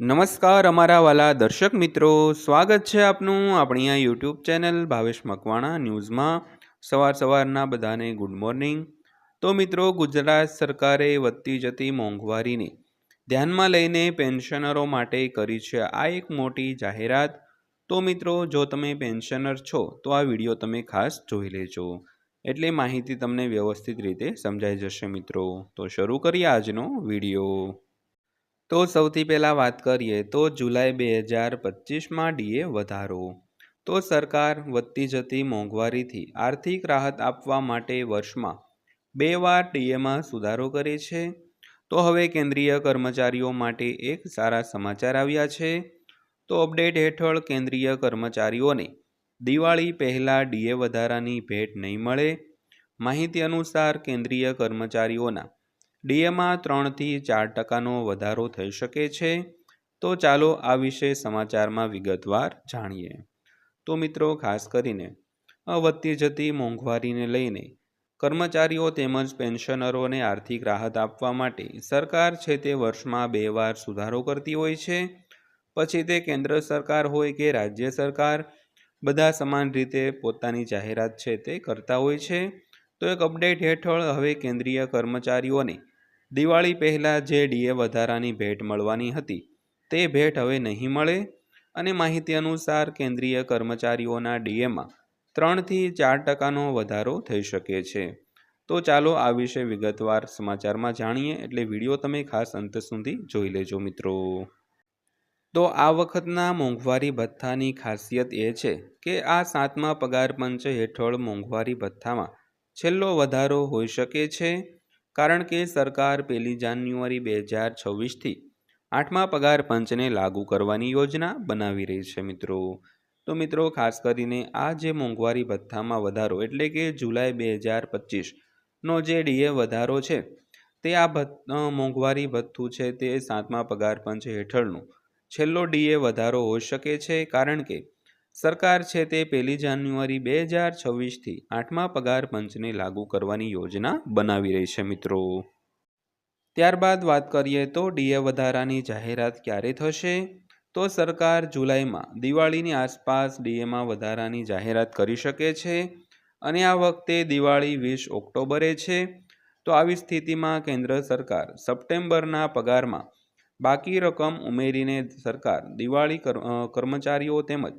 નમસ્કાર અમારા વાલા દર્શક મિત્રો. સ્વાગત છે આપનું આપણી આ યુટ્યુબ ચેનલ ભાવેશ મકવાણા ન્યૂઝમાં. સવાર સવારના બધાને ગુડ મોર્નિંગ તો મિત્રો, ગુજરાત સરકારે વધતી જતી મોંઘવારીને ધ્યાનમાં લઈને પેન્શનરો માટે કરી છે આ એક મોટી જાહેરાત. તો મિત્રો, જો તમે પેન્શનર છો, તો આ વીડિયો તમે ખાસ જોઈ લેજો. એટલે માહિતી તમને વ્યવસ્થિત રીતે સમજાઈ જશે મિત્રો. તો શરૂ કરીએ આજનો વીડિયો. તો સૌથી પહેલાં વાત કરીએ તો જુલાઈ બે હજાર પચીસમાં ડીએ વધારો. તો સરકાર વધતી જતી મોંઘવારીથી આર્થિક રાહત આપવા માટે વર્ષમાં બે વાર ડીએમાં સુધારો કરે છે. તો હવે કેન્દ્રીય કર્મચારીઓ માટે એક સારા સમાચાર આવ્યા છે. તો અપડેટ હેઠળ કેન્દ્રીય કર્મચારીઓને દિવાળી પહેલાં ડીએ વધારાની ભેટ નહીં મળે. માહિતી અનુસાર કેન્દ્રીય કર્મચારીઓના ડીએમાં ત્રણથી ચાર ટકાનો વધારો થઈ શકે છે. તો ચાલો આ વિશે સમાચારમાં વિગતવાર જાણીએ. તો મિત્રો, ખાસ કરીને વધતી જતી મોંઘવારીને લઈને કર્મચારીઓ તેમજ પેન્શનરોને આર્થિક રાહત આપવા માટે સરકાર છે તે વર્ષમાં બે વાર સુધારો કરતી હોય છે. પછી તે કેન્દ્ર સરકાર હોય કે રાજ્ય સરકાર, બધા સમાન રીતે પોતાની જાહેરાત છે તે કરતા હોય છે. તો એક અપડેટ હેઠળ હવે કેન્દ્રીય કર્મચારીઓને દિવાળી પહેલાં જે ડીએ વધારાની ભેટ મળવાની હતી, તે ભેટ હવે નહીં મળે અને માહિતી અનુસાર કેન્દ્રીય કર્મચારીઓના ડીએમાં ત્રણથી ચાર ટકાનો વધારો થઈ શકે છે. તો ચાલો આ વિશે વિગતવાર સમાચારમાં જાણીએ, એટલે વીડિયો તમે ખાસ અંત સુધી જોઈ લેજો મિત્રો. તો આ વખતના મોંઘવારી ભથ્થાની ખાસિયત એ છે કે આ સાતમા પગાર પંચ હેઠળ મોંઘવારી ભથ્થામાં છેલ્લો વધારો હોઈ શકે છે. કારણ કે સરકાર પહેલી જાન્યુઆરી બે હજાર છવ્વીસથી આઠમા પગાર પંચને લાગુ કરવાની યોજના બનાવી રહી છે મિત્રો. તો મિત્રો, ખાસ કરીને આ જે મોંઘવારી ભથ્થામાં વધારો એટલે કે જુલાઈ બે હજાર પચીસનો જે ડીએ વધારો છે, તે આ મોંઘવારી ભથ્થું છે તે સાતમા પગાર પંચ હેઠળનું છેલ્લો ડીએ વધારો હોઈ શકે છે કારણ કે સરકાર છે તે પહેલી જાન્યુઆરી બે હજાર છવ્વીસથી આઠમા પગાર પંચને લાગુ કરવાની યોજના બનાવી રહી છે, મિત્રો. ત્યારબાદ વાત કરીએ તો ડીએ વધારાની જાહેરાત ક્યારે થશે? તો સરકાર જુલાઈમાં દિવાળીની આસપાસ ડીએમાં વધારાની જાહેરાત કરી શકે છે અને આ વખતે દિવાળી વીસ ઓક્ટોબરે છે. તો આવી સ્થિતિમાં કેન્દ્ર સરકાર સપ્ટેમ્બરના પગારમાં બાકી રકમ ઉમેરીને સરકાર દિવાળી કર્મચારીઓ તેમજ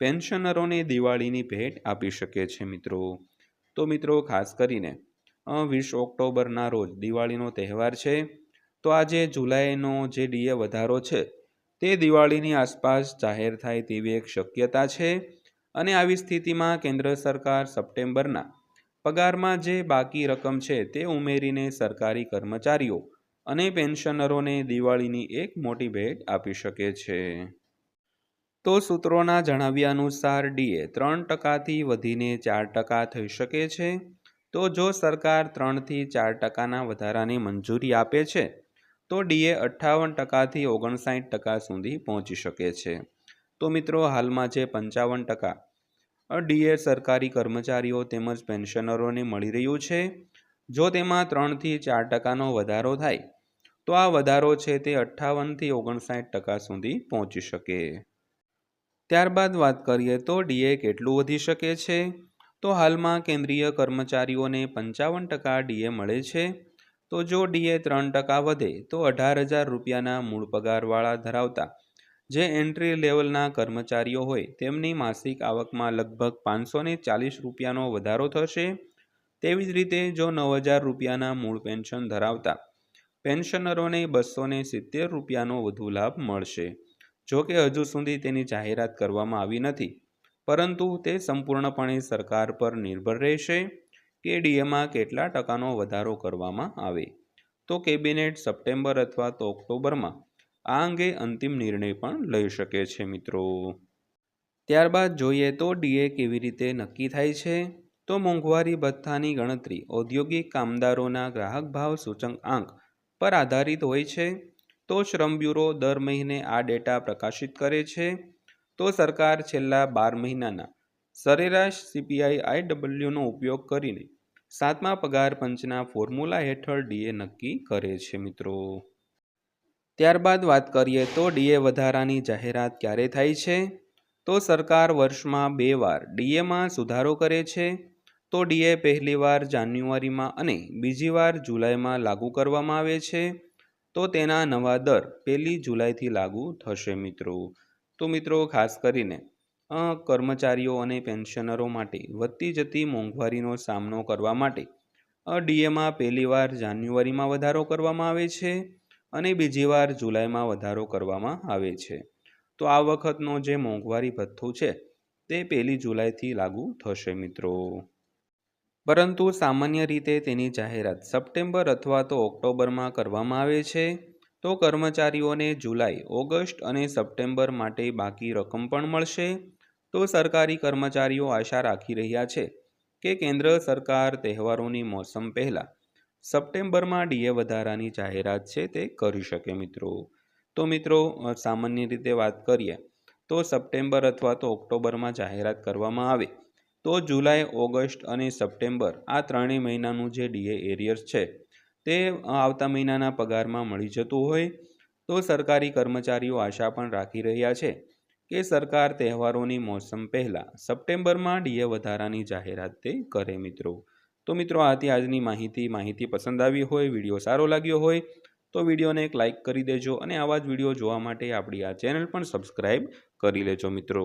પેન્શનરોને દિવાળીની ભેટ આપી શકે છે મિત્રો. તો મિત્રો, ખાસ કરીને વીસ ઓક્ટોબરના રોજ દિવાળીનો તહેવાર છે. તો આજે જુલાઈનો જે ડીએ વધારો છે, તે દિવાળીની આસપાસ જાહેર થાય તેવી એક શક્યતા છે. અને આવી સ્થિતિમાં કેન્દ્ર સરકાર સપ્ટેમ્બરના પગારમાં જે બાકી રકમ છે, તે ઉમેરીને સરકારી કર્મચારીઓ અને પેન્શનરોને દિવાળીની એક મોટી ભેટ આપી શકે છે. તો સૂત્રોના જણાવ્યા અનુસાર ડીએ ત્રણ ટકાથી વધીને ચાર ટકા થઈ શકે છે. તો જો સરકાર ત્રણથી ચાર ટકાના વધારાની મંજૂરી આપે છે, તો ડીએ અઠ્ઠાવન ટકાથી ઓગણસાઠ ટકા સુધી પહોંચી શકે છે. તો મિત્રો, હાલમાં જે પંચાવન ટકા ડીએ સરકારી કર્મચારીઓ તેમજ પેન્શનરોને મળી રહ્યું છે, જો તેમાં ત્રણથી ચાર ટકાનો વધારો થાય, તો આ વધારો છે તે અઠ્ઠાવનથી ઓગણસાઠ ટકા સુધી પહોંચી શકે. ત્યારબાદ વાત કરીએ તો ડીએ કેટલું વધી શકે છે? તો હાલમાં કેન્દ્રીય કર્મચારીઓને પંચાવન ટકા ડીએ મળે છે. તો જો ડીએ ત્રણ ટકા વધે, તો અઢાર હજાર રૂપિયાના મૂળ પગારવાળા ધરાવતા, જે એન્ટ્રી લેવલના કર્મચારીઓ હોય, તેમની માસિક આવકમાં લગભગ પાંચસો ને ચાલીસ રૂપિયાનો વધારો થશે. તેવી જ રીતે જો નવ હજાર રૂપિયાના મૂળ પેન્શન ધરાવતા, પેન્શનરોને બસો સિત્તેર રૂપિયાનો વધુ લાભ મળશે. જો કે હજુ સુધી તેની જાહેરાત કરવામાં આવી નથી, પરંતુ તે સંપૂર્ણપણે સરકાર પર નિર્ભર રહેશે કે ડીએમાં કેટલા ટકાનો વધારો કરવામાં આવે. તો કેબિનેટ સપ્ટેમ્બર અથવા તો ઓક્ટોબરમાં આ અંગે અંતિમ નિર્ણય પણ લઈ શકે છે મિત્રો. ત્યારબાદ જોઈએ તો ડીએ કેવી રીતે નક્કી થાય છે, તો મોંઘવારી ભથ્થાની ગણતરી ઔદ્યોગિક કામદારોના ગ્રાહક ભાવ સૂચક આંક પર આધારિત હોય છે. તો શ્રમ બ્યુરો દર મહિને આ ડેટા પ્રકાશિત કરે છે. તો સરકાર છેલ્લા બાર મહિનાના સરેરાશ સીપીઆઈ આઈડબલ્યુનો ઉપયોગ કરીને સાતમા પગાર પંચના ફોર્મ્યુલા હેઠળ ડીએ નક્કી કરે છે મિત્રો. ત્યારબાદ વાત કરીએ તો ડીએ વધારાની જાહેરાત ક્યારે થાય છે? તો સરકાર વર્ષમાં બે વાર ડીએમાં સુધારો કરે છે. તો ડીએ પહેલીવાર જાન્યુઆરીમાં અને બીજી વાર જુલાઈમાં લાગુ કરવામાં આવે છે. તો તેના નવા દર પહેલી જુલાઈથી લાગુ થશે મિત્રો. તો મિત્રો, ખાસ કરીને કર્મચારીઓ અને પેન્શનરો માટે વધતી જતી મોંઘવારીનો સામનો કરવા માટે ડીએમાં પહેલીવાર જાન્યુઆરીમાં વધારો કરવામાં આવે છે અને બીજી વાર જુલાઈમાં વધારો કરવામાં આવે છે. તો આ વખતનો જે મોંઘવારી ભથ્થું છે તે પહેલી જુલાઈથી લાગુ થશે મિત્રો. પરંતુ સામાન્ય રીતે તેની જાહેરાત સપ્ટેમ્બર અથવા તો ઓક્ટોબરમાં કરવામાં આવે છે. તો કર્મચારીઓને જુલાઈ, ઓગસ્ટ અને સપ્ટેમ્બર માટે બાકી રકમ પણ મળશે. તો સરકારી કર્મચારીઓ આશા રાખી રહ્યા છે કે કેન્દ્ર સરકાર તહેવારોની મોસમ પહેલાં સપ્ટેમ્બરમાં ડીએ વધારાની જાહેરાત છે તે કરી શકે મિત્રો. તો મિત્રો સામાન્ય રીતે વાત કરીએ તો સપ્ટેમ્બર અથવા તો ઓક્ટોબરમાં જાહેરાત કરવામાં આવે તો જુલાઈ, ઓગસ્ટ અને સપ્ટેમ્બર આ ત્રણેય મહિનાનું જે ડીએ એરિયર્સ છે, તે આવતા મહિનાના પગારમાં મળી જતું હોય તો સરકારી કર્મચારીઓ આશા પણ રાખી રહ્યા છે કે સરકાર તહેવારોની મોસમ પહેલાં સપ્ટેમ્બરમાં ડીએ વધારાની જાહેરાત તે કરે મિત્રો. તો મિત્રો, આથી આજની માહિતી માહિતી પસંદ આવી હોય, વીડિયો સારો લાગ્યો હોય, તો વિડીયોને એક લાઇક કરી દેજો અને આવા જ વીડિયો જોવા માટે આપણી આ ચેનલ પણ સબસ્ક્રાઈબ કરી લેજો મિત્રો.